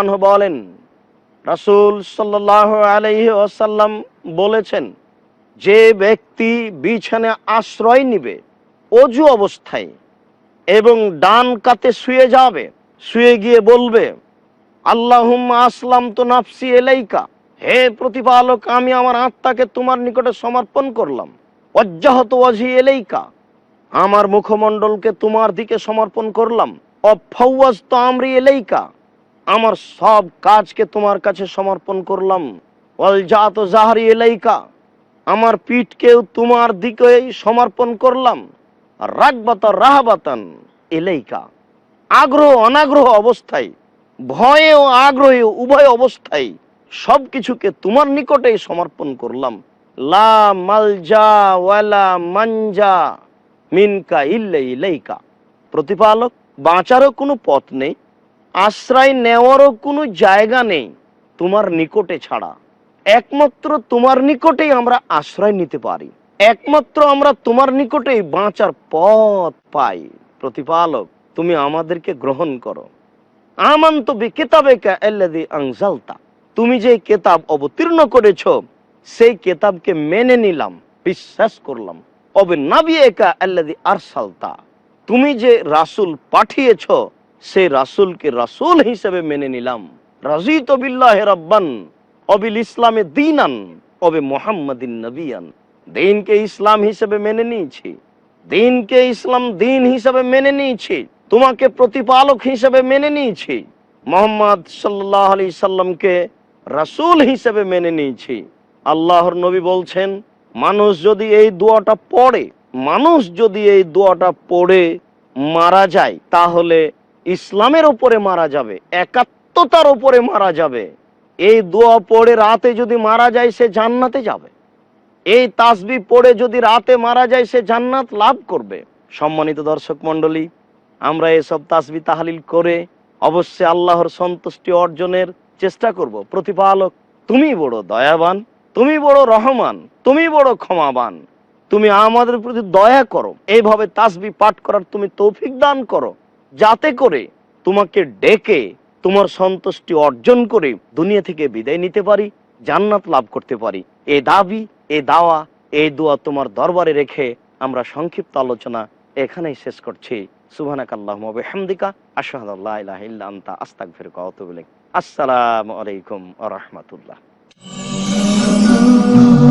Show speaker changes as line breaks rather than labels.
আনহু বলেন, রাসূল সাল্লাল্লাহু আলাইহি ওয়াসাল্লাম বলেছেন, যে ব্যক্তি বিছানে আশ্রয় নিবে, অজু অবস্থায় এবং ডান কাতে শুয়ে যাবে, শুয়ে গিয়ে বলবে, আল্লাহুম্মা আসলাম তো নাফসি এলাইকা হে প্রতিপালক, আমি আমার আত্মাকে তোমার নিকটে সমর্পণ করলাম অজ্জাহত অজি এলাইকা আমার মুখমণ্ডলকে তোমার দিকে সমর্পণ করলাম অফাউয়াজ তো আমরি এলাইকা আমার সব কাজকে তোমার কাছে সমর্পণ করলাম। অলজাত জাহারি এলাইকা আমার পিঠকেও তোমার দিকেই সমর্পণ করলাম। রাগবাতা রাহাবাতান এলাইকা আগ্রহ অনাগ্রহ অবস্থায়, ভয়ে ও আগ্রহে উভয় অবস্থায় সব কিছুকে তোমার নিকটেই সমর্পণ করলাম। লা মালজা ওয়ালা মানজা মিনকা ইল্লে ইলাইকা। প্রতিপালক, বাঁচারও কোনো পথ নেই। আশ্রয় নেওয়ারও কোনো জায়গা নেই তোমার নিকটে ছাড়া। একমাত্র তোমার নিকটেই আমরা আশ্রয় নিতে পারি। একমাত্র আমরা তোমার নিকটেই বাঁচার পথ পাই। প্রতিপালক, তুমি আমাদেরকে গ্রহণ করো। আমান্ত আল্লাযী আনজালতা। তুমি যে কেতাব অবতীর্ণ করেছ, সেই কেতাবকে মেনে নিলাম, বিশ্বাস করলাম। অবে নাবিয়েকা আল্লাযী আরসালতা। তুমি যে রাসূল পাঠিয়েছ সেই রাসূলকে রাসূল হিসেবে মেনে নিলাম। রাজিত বিল্লাহি রাব্বান, অবিল ইসলামে দিনান, অবে মোহাম্মদিন নবিয়ান। দিনকে ইসলাম হিসেবে মেনে নিয়েছি। দিনকে ইসলাম দিন হিসেবে মেনে নিয়েছি। তোমাকে প্রতিপালক হিসেবে মেনে নিয়েছি। মোহাম্মদ সাল্লাহ আলি সাল্লামকে রাসূল হিসেবে মেনে নিয়েছি। আল্লাহর নবী বলছেন, মানুষ যদি এই দোয়াটা পড়ে, মানুষ যদি এই দোয়াটা পড়ে মারা যায়, তাহলে ইসলামের উপরে মারা যাবে, একাত্মতার উপরে মারা যাবে। এই দোয়া পড়ে রাতে যদি মারা যায়, সে জান্নাতে যাবে। এই তাসবি পড়ে যদি রাতে মারা যায়, সে জান্নাত লাভ করবে। সম্মানিত দর্শক মণ্ডলী, আমরা এসব তাসবি তাহালিল করে অবশ্যই আল্লাহর সন্তুষ্টি অর্জনের চেষ্টা করব। প্রতিপালক, তুমি বড় দয়াবান, তুমি বড় রহমান, তুমি বড় ক্ষমাবান। তুমি আমাদের প্রতি দয়া করো। এইভাবে তাসবি পাঠ করার তুমি তৌফিক দান করো। যাতে করে তোমাকে ডেকে তোমার সন্তুষ্টি অর্জন করে দুনিয়া থেকে বিদায় নিতে পারি, জান্নাত লাভ করতে পারি। এ দাবি, এ দাওয়া এই দোয়া তোমার দরবারে রেখে আমরা সংক্ষিপ্ত আলোচনা এখানেই শেষ করছি। সুবহানাক আল্লাহুম্মা ওয়া বিহামদিকা, আশহাদু আল্লা ইলাহা ইল্লা আনতা, আস্তাগফিরুকা ওয়া আতুবু ইলাইক। আসসালামু আলাইকুম রাহমাতুল্লাহ।